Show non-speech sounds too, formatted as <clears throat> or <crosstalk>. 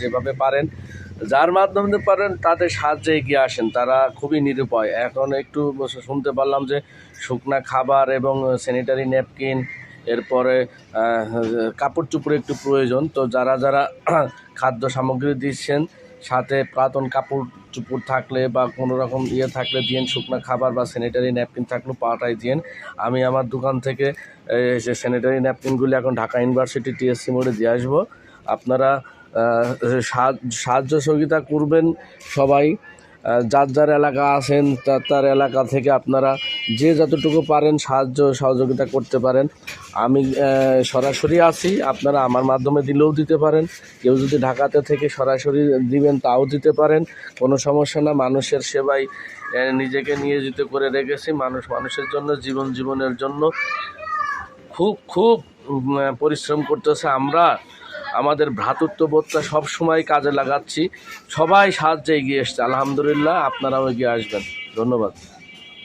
যেভাবে পারেন, যার মাধ্যমে পারেন, তাদের সাহায্যে এগিয়ে আসেন। তারা খুবই নিরুপায়। এখন একটু শুনতে পারলাম যে, শুকনা খাবার এবং স্যানিটারি ন্যাপকিন এরপরে কাপড় চোপড় একটু প্রয়োজন। তো যারা যারা <clears throat> খাদ্য সামগ্রী দিচ্ছেন, সাথে প্রাতন কাপড় চুপড় থাকলে বা কোনো রকম ইয়ে থাকলে দিয়েন, শুকনো খাবার বা স্যানিটারি ন্যাপকিন থাকলেও পাওয়াটাই দিয়েন। আমি আমার দোকান থেকে যে স্যানিটারি ন্যাপকিনগুলি এখন ঢাকা ইউনিভার্সিটি টিএসসি মোড়ে দিয়ে আসব। আপনারা সাহায্য সহযোগিতা করবেন সবাই। যার যার এলাকা আছেন, তার তার এলাকা থেকে আপনারা যে যতটুকু পারেন সাহায্য সহযোগিতা করতে পারেন। আমি সরাসরি আছি, আপনারা আমার মাধ্যমে দিলেও দিতে পারেন। কেউ যদি ঢাকাতে থেকে সরাসরি দিবেন, তাও দিতে পারেন। কোনো সমস্যা না, মানুষের সেবায় নিজেকে নিয়োজিত করে রেখেছি। মানুষ, মানুষের জন্য, জীবন জীবনের জন্য খুব খুব পরিশ্রম করতেছে। আমরা আমাদের ভ্রাতুত্ববোধতা সব সময় কাজে লাগাচ্ছি। সবাই সাহায্যে এগিয়ে এসছে। আলহামদুলিল্লাহ, আপনারাও এগিয়ে আসবেন। ধন্যবাদ।